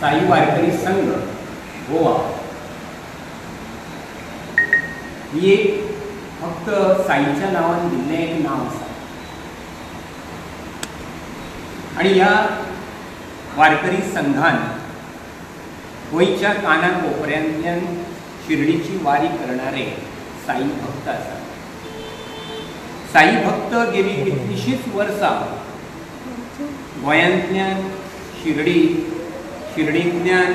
साई वारकरी संघ गोवा. ही एक फक्त साईच्या नावान दिल्लें एक नाव आसा आणि ह्या वारकरी संघान गोंयच्या काना कोपऱ्यांतल्यान शिर्डीची वारी करणारे साई भक्त आसा साई भक्त गेली कितलीशींच वर्सां गोंयांतल्यान शिर्डी शिर्डींतल्यान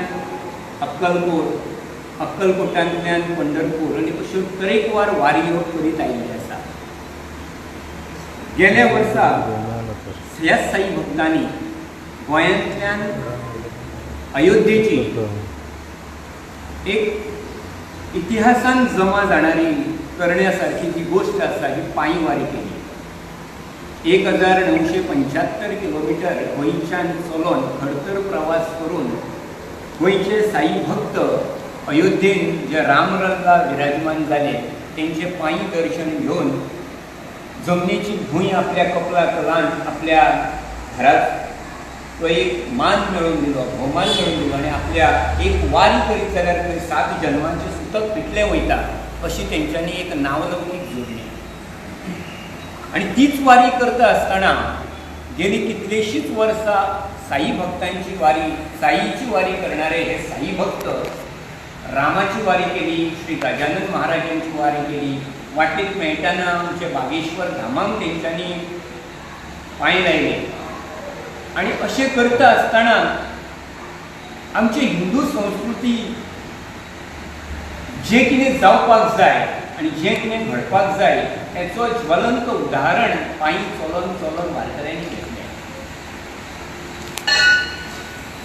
अक्कलकोट अक्कलकोटांतल्यान पंढरपूर आनी अश्यो तरेकवार वारयो करीत आयिल्ले आसा. गेल्या वर्सा ह्या साई भक्तांनी गोंयांतल्यान अयोध्येची एक इतिहासान जमा जाणारी करण्यासारखी जी गोष्ट आसा ही पायी वारी केली. एक हजार नऊशे पंच्यात्तर किलोमिटर गोंयच्यान चलोन खडतर प्रवास करून गोंयचे साई भक्त अयोध्येन जे रामरंगा विराजमान जाले तेंचे पांय दर्शन घेवन जमनीची भूंय आपल्या कपलाक लावन आपल्या घरात तो एक मान मेळून दिलो भोवमान मेळून दिलो आनी आपल्या एक वारी करीत जाल्यार सात जन्मांचे सुतक पिटले वयता अशी तेंच्यांनी एक नावलौकीक आणि आनी तीच वारी करता आसतना गेली कितलीशींच वर्सां साई भक्तांची वारी साईची वारी करणारे हे साई भक्त रामाची वारी केली श्री गजानन महाराजांची वारी केली. वाटेक मेळटाना आमचे बागेश्वर धामांग त्यांच्यानी पांय लायले आणि अशें करता आसतना आमची हिंदू संस्कृती जें कितें जावपाक जाय आनी जें कितें घडपाक जाय हेचो ज्वलंत उदाहरण पायी चलोन चलोन वारकऱ्यांनी घेतलें.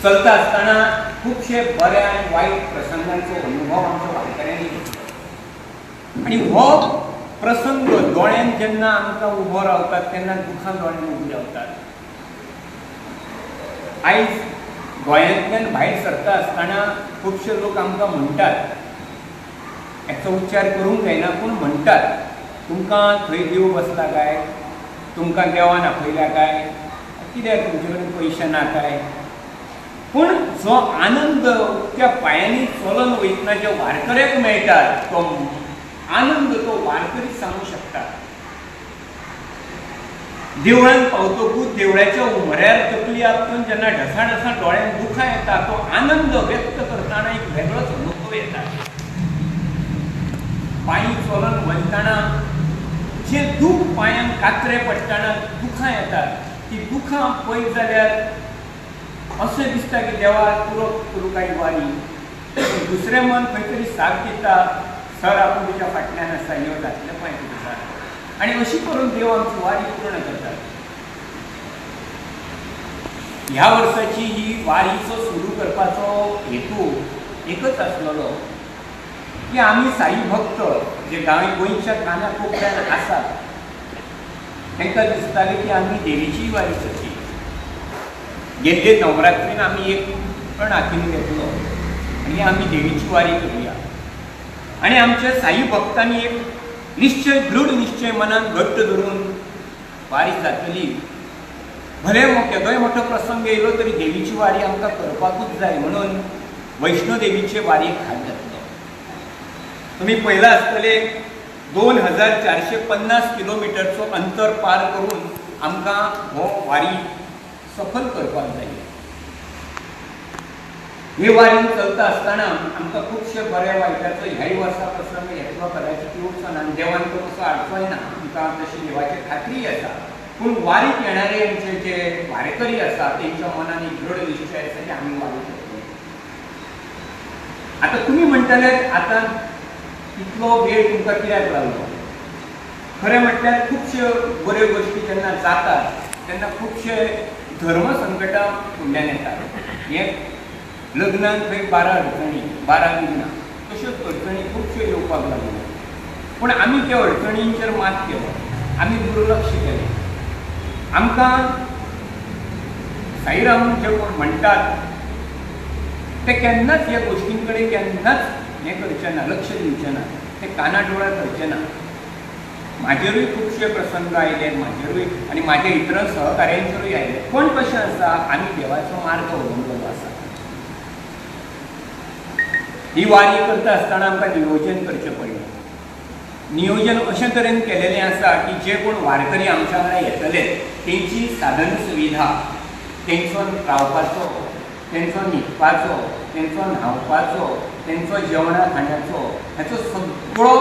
चलता आसतना खुबशे बऱ्या आनी वायट प्रसंगांचो अनुभव आमच्या वारकऱ्यांनी घेतलो. आनी हो प्रसंग दोळ्यान जेन्ना आमकां उबो रावतात तेन्ना दुखां दोळ्यान उबी रावतात आयज गोंयांतल्यान भायर सरता आसतना खुबशे लोक आमकां म्हणटात हेचो उच्चार करूंक जायना पूण म्हणटात तुमकां थंय देव बसला काय? तुमकां देवान आपयल्या काय? कित्याक तुमचे कडेन पयशे ना काय? पूण जो आनंद त्या पांयांनी चलून वयतना जे वारकऱ्याक मेळटा तो आनंद तो वारकरी सांगूंक शकता देवळान पावतकूच देवळाच्या उमऱ्यार तकली आपसून जेन्ना ढसा ढसा दुखां येता तो आनंद व्यक्त करताना एक वेगळोच अनुभव येता पांय चलोन वयताना जे दूख पांयांक कात्रे पडटाना दुखां येतात ती दुखां पळयत जाल्यार अशें दिसता की देवा पुरो करूं काय वारी. दुसरें मन खंय तरी साथ दिता सर आपूण तुज्या फाटल्यान आसा यो घातले पांय तुका आनी अशी करून देव आमची वारी पूर्ण करता ह्या वर्साची ही वारीचो सुरू करपाचो हेतू एकच आसलेलो. की आमी साई भक्त जे गांवी गोंयच्या काना कोपऱ्यान आसात तांकां दिसतालें की आमी देवीची वारी करची गेल्ले नवरात्रीन आमी एक पण हातीन घेतलो आनी आमी देवीची वारी करुया. आनी आमच्या साई भक्तांनी एक निश्चय दृढ निश्चय मनान घट्ट धरून वारी जातली भले केदोय मोठो प्रसंग येयलो तरी देवीची वारी आमकां करपाकूच जाय म्हणून वैष्णोदेवीचे वारीक हात घातलो तुमी पहिला आसतले दोन हजार चारशे पन्नास किलोमिटरचो अंतर पार करून आमकां हो वारी सफल करपाक जाय. हे वारी चलता आसतना आमकां खुबशे बऱ्या वायटाचो ह्याय वर्सा प्रसंग येतलो कदाचीत येवचो ना आनी देवान तो कसो आडचोय ना. आमकां तशी देवाची खात्री आसा. पूण वारीक येणारे आमचे जे वारेकरी आसा तेंच्या मनान एक दृढ निश्चय आसा की आमी वारी करतली आतां तुमी म्हणटले आतां इतलो वेळ तुमकां कित्याक लागलो खरें म्हटल्यार खुबश्यो बऱ्यो गोश्टी जेन्ना जातात तेन्ना खुबशे धर्म संकटां फुडल्यान येतात हे लग्नाक खंय बारा अडचणी बारा लग्नां तश्योच अडचणी खुबश्यो येवपाक लागल्यो पूण आमी त्या अडचणींचेर मात केलो. आमी दुर्लक्ष केलें. आमकां साईराम जे कोण म्हणटात ते केन्नाच ह्या गोश्टीं कडेन केन्नाच हें करचें ना लक्ष दिवचें ना ते काना करचें ना म्हाजेरूय खुबशे प्रसंग आयले म्हाजेरूय आनी म्हाज्या इतर सहकाऱ्यांचेरूय आयले पण कशें आसा आमी देवाचो मार्ग अवलंबलो आसा ही वारी करता आसतना आमकां नियोजन करचें पडलें. नियोजन अशें तरेन केलेलें आसा की जे कोण वारकरी आमच्या वांगडा येतले तेंची साधन सुविधा तेंचो रावपाचो तेंचो न्हिदपाचो तेंचो न्हांवपाचो तेंचो जेवणा खाण्याचो हेचो सगळो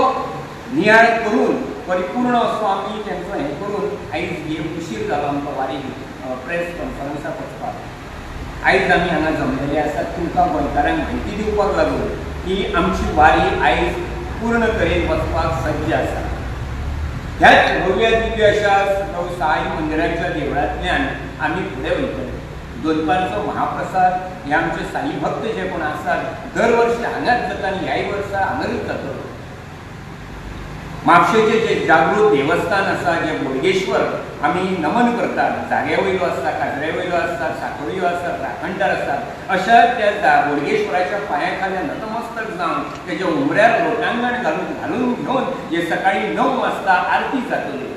नियाळ करून परिपूर्ण असो आमी तेंचो हें करून आयज हे उशीर जालो आमकां वारी प्रेस कॉन्फरन्साक वचपाक आयज आमी हांगा जमलेले आसात तुमकां गोंयकारांक म्हायती दिवपाक लागून की आमची वारी आयज पूर्ण तरेन वचपाक सज्ज आसा. ह्याच भव्य दिव्य अशा साई मंदिराच्या देवळांतल्यान आमी फुडें वयतले. दोनपारचो महाप्रसाद हे आमचे साई भक्त जे कोण आसात दर वर्षी हांगाच जाता आनी ह्याय वर्सा हांगाच जातलो म्हापशेचे जे जागृत देवस्थान आसा जे बोडगेश्वर आमी नमन करतात. जाग्या वयलो आसता काजऱ्या वयलो आसतात साखळ्यो आसतात राखणदार आसतात अशा त्या बोडगेश्वराच्या पांया खाल्या नतमस्तक जावन तेज्या उमऱ्यार लोटांगण घालून घालून घेवन जे सकाळी णव वाजता आरती जातली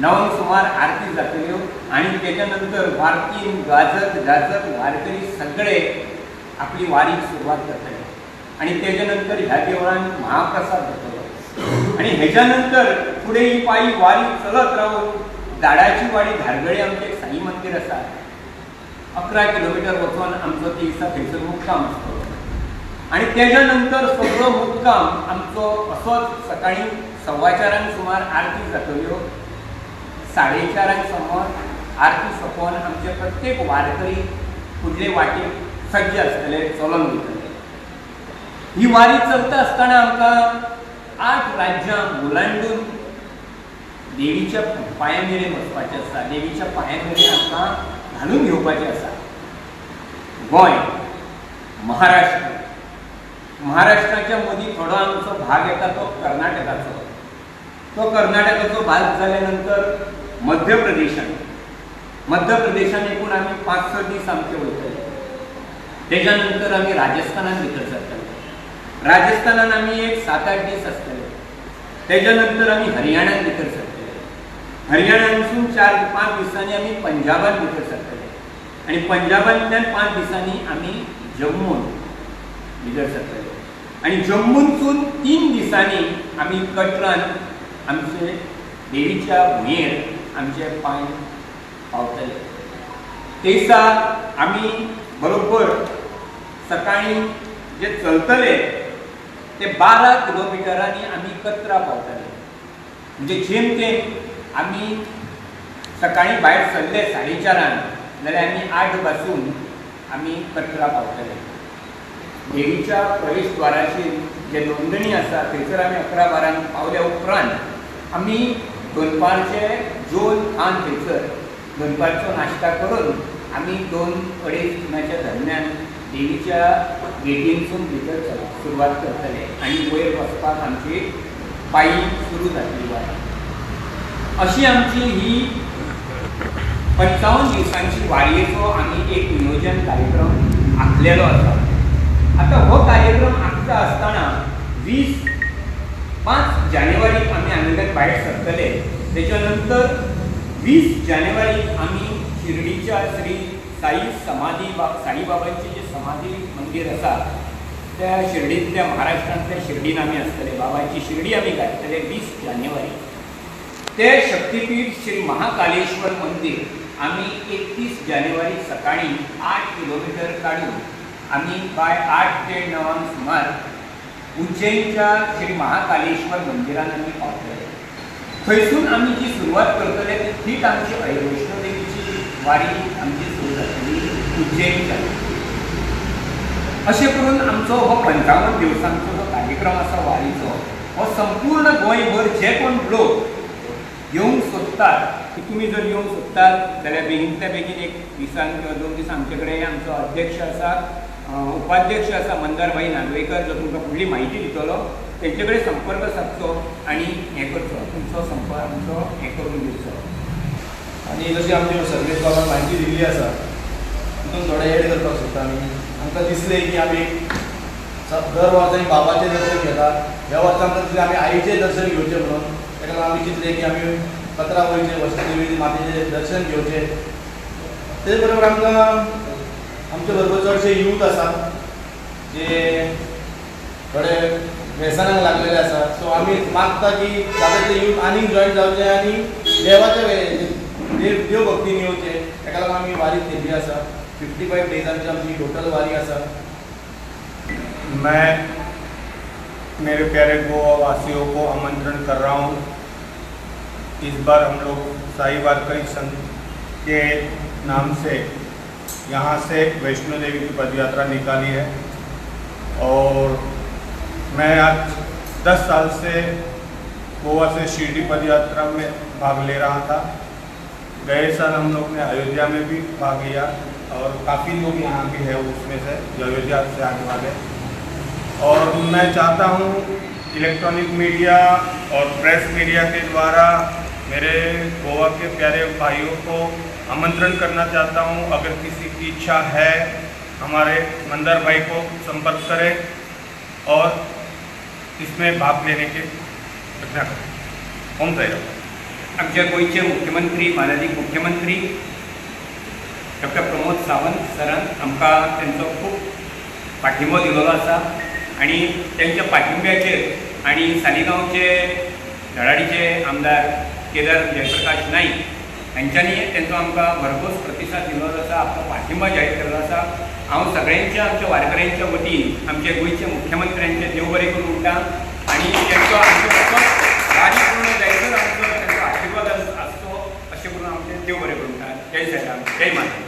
णवांक सुमार आरती जातल्यो हो. आणि त्याच्यानंतर नंतर वारतीन गाजत गाजत वारकरी सगळे आपली वारीक सुरवात करतले आणि त्याच्यानंतर नंतर ह्या देवळान महाप्रसाद जातलो आणि हेच्या नंतर फुडें ही पायी वारी चलत रावून झाडाची वाडी धारगळे आमचें एक साई मंदिर आसा अकरा किलोमिटर वचून आमचो ती दिसा थंयसर मुक्काम आसतलो आणि त्याच्यानंतर नंतर सगळो मुक्काम आमचो असोच सकाळी सव्वा चारांक सुमार आरती जातल्यो हो. साडे चारांक समोर आरती सोंपोवन आमचे प्रत्येक वारकरी फुडले वाटेक सज्ज आसतले चलून वयतले ही वारी चलता आसतना आमकां आठ राज्यां मुलांडून देवीच्या पांया मेरेन वचपाचें आसा देवीच्या पांया मेरेन आमकां घालून घेवपाचें आसा गोंय महाराष्ट्र. महाराष्ट्राच्या मदीं थोडो आमचो भाग येता तो कर्नाटकाचो. तो कर्नाटकाचो भाग जाल्या नंतर मध्य प्रदेशात मध्य प्रदेशात एकूण आमी पांच स दीस आमचे वयतले त्याच्यानंतर नंतर आमी राजस्थानान भितर सरतले राजस्थानान आमी एक सात आठ दीस आसतले त्याच्यानंतर नंतर आमी हरियाणान भितर सरतले हरियाणानसून चार पांच दिसांनी आमी पंजाबात भितर सरतले आनी पंजाबांतल्यान पांच दिसांनी आमी जम्मून भितर सरतले आनी जम्मूनसून तीन दिसांनी आमी कटरान आमचे देवीच्या भुंयेर आमचे पांय पावतले. ते दिसा आमी बरोबर सकाळी जे चलतले ते बारा किलोमिटरांनी आमी कचरा पावतले. म्हणजे जेम तेम आमी सकाळी भायर सरले साडे चारांक जाल्यार आमी आठपासून आमी कचरा पावतले. देवीच्या प्रवेशद्वाराचेर जे नोंदणी आसा थंयसर आमी अकरा बारांक पावल्या उपरांत आमी दनपारचे जेवन खावन थंयसर दनपारचो नाश्ता करून आमी दोन अडेज तिनाच्या दरम्यान देवीच्या गेटीनसून भितर सुरवात करतले आनी वयर वचपाक आमची पायी सुरू जातली वाट अशी आमची ही पंचावन्न दिवसांची वाडयेचो आमी एक नियोजन कार्यक्रम आंखलेलो आसा आतां हो कार्यक्रम आखता आसतना वीस पांच जानेवारीक आमी हांगेल्यान भायर सरतले तेच्या नंतर वीस जानेवारी आमी शिर्डीच्या श्री साई समाधी बा साईबाबांचे जे समाधी मंदिर आसा त्या शिर्डींतल्या महाराष्ट्रांतल्या शिर्डीन आमी आसतले बाबाची शिर्डी आमी घातलेले वीस जानेवारी. ते शक्तीपीठ श्री महाकालेश्वर मंदिर आमी एकतीस जानेवारी सकाळी आठ किलोमिटर काडून आमी बाय आठ ते णवांक सुमार उज्जैनच्या श्री महाकालेश्वर मंदिरात आमी पावतले थंयसून आमी जी सुरवात करतले ती थीट आमची वैष्णोदेवीची वारी आमची सुरू जातली उज्जैनच्या. अशें करून आमचो हो पंचावन्न दिवसांचो जो कार्यक्रम आसा वारीचो हो संपूर्ण गोंयभर जे कोण लोक येवंक सोदतात की तुमी जर येवंक सोदतात जाल्यार बेगीनच्या बेगीन एक दिसान किंवा दोन दीस आमचे कडेन आमचो अध्यक्ष आसा उपाध्यक्ष आसा मंदारभाई नागवेकर जो तुमकां फुडली म्हायती दितलो तेंचे कडेन संपर्क सादचो आनी हें करचो तुमचो संपर्क आमचो हें करून दिवचो आणि जशी आमची सगळे बाबान म्हायती दिल्ली आसा तितून थोडे एड करपाक सोदता आमी आमकां दिसलें की आमी दर वर्सा बाबाचें दर्शन घेतात. ह्या वर्सा आमकां दिसलें आमी आईचें दर्शन घेवचें म्हणून. ताका लागून आमी चिंतलें की आमी कचरा वयचें वैष्णोदेवी मातेचें दर्शन घेवचें तेच बरोबर आमकां आमचे बरोबर चडशे यूथ आसा जे थोडे व्यसनाक लागलेले आसा सो आमी मागता की जाता ते यूथ आनीक जॉईन जावचे आनी देवाच्या वे- देव देव भक्तीन येवचे ताका लागून आमी वारी केल्ली आसा फिफ्टी फायव डेजांची आमची टोटल वारी आसा मैं मेरे प्यारे गोवा वासियों को आमंत्रण कर रहा हूँ। इस बार हम लोग साई वारकरी संघ के नाम से यहाँ से वैष्णो देवी की पदयात्रा निकाली है। और मैं आज 10 साल से गोवा से शिरडी पदयात्रा में भाग ले रहा था। गए साल हम लोग ने अयोध्या में भी भाग लिया और काफ़ी लोग यहाँ भी है उसमें से जो अयोध्या से आने वाले और मैं चाहता हूँ इलेक्ट्रॉनिक मीडिया और प्रेस मीडिया के द्वारा मेरे गोवा के प्यारे भाइयों को आमंत्रण करना चाहता हूँ। अगर किसी की इच्छा है हमारे मंदर भाई को संपर्क करें और इसमें भाग लेने के रचना करें। ओम जय आमच्या गोयचे मुख्यमंत्री माननीय मुख्यमंत्री डॉक्टर प्रमोद सावंत सरान आमकां तेंचो खूब पाठिंबो दिलेलो आसा आणि त्यांच्या पाठिंब्याचेर आणि सालिगांवचे धडाडीचे आमदार केदार जयप्रकाश नाईक हांच्यांनी तेंचो आमकां भरघोस प्रतिसाद दिलो आसा आपलो पाठिंबा जाहीर केल्लो आसा हांव सगळ्यांच्या आमच्या वारकऱ्यांच्या वतीन आमचे गोंयचे मुख्यमंत्र्यांचे देव बरें करून उरता आणि तेंचो आमचो राज्य वारी पूर्ण जायसर आमचो तेंचो आशिर्वाद आसचो अशें करून आमचे देव बरें करून उरता जय सायराम जय माता